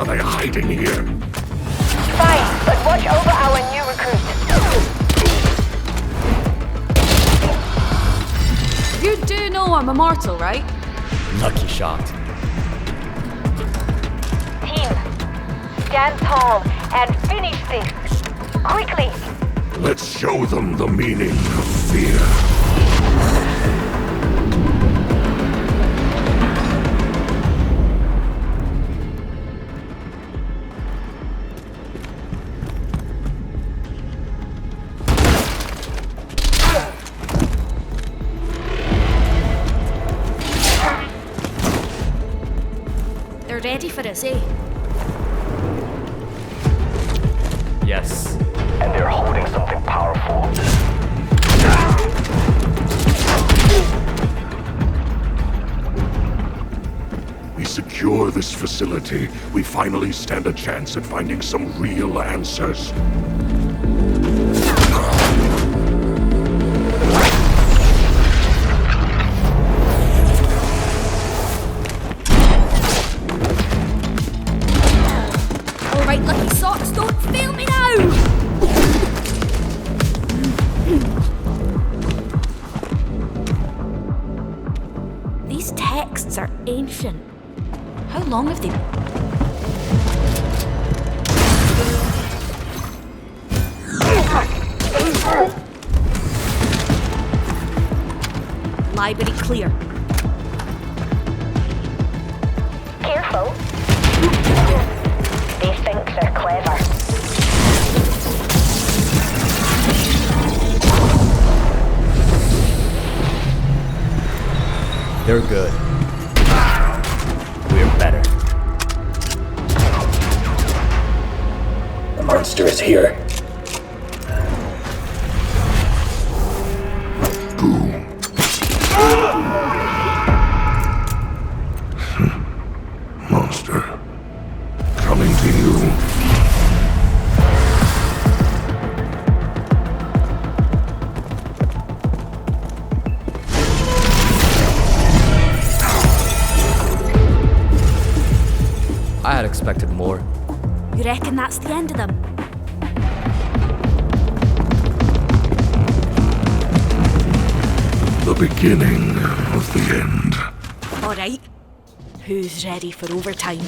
chance are they hiding here? Fine, but watch over our new recruit. You do know I'm immortal, right? Lucky shot. Team, stand tall and finish this. Quickly. Let's show them the meaning of fear. They're ready for us, eh? Yes. And they're holding something powerful. We secure this facility, we finally stand a chance at finding some real answers. Right, lucky socks, don't fail me now! These texts are ancient. How long have they Library clear. They're good. We're better. The monster is here. Boom. Monster. Coming to you. I had expected more. You reckon that's the end of them? The beginning of the end. All right. Who's ready for overtime?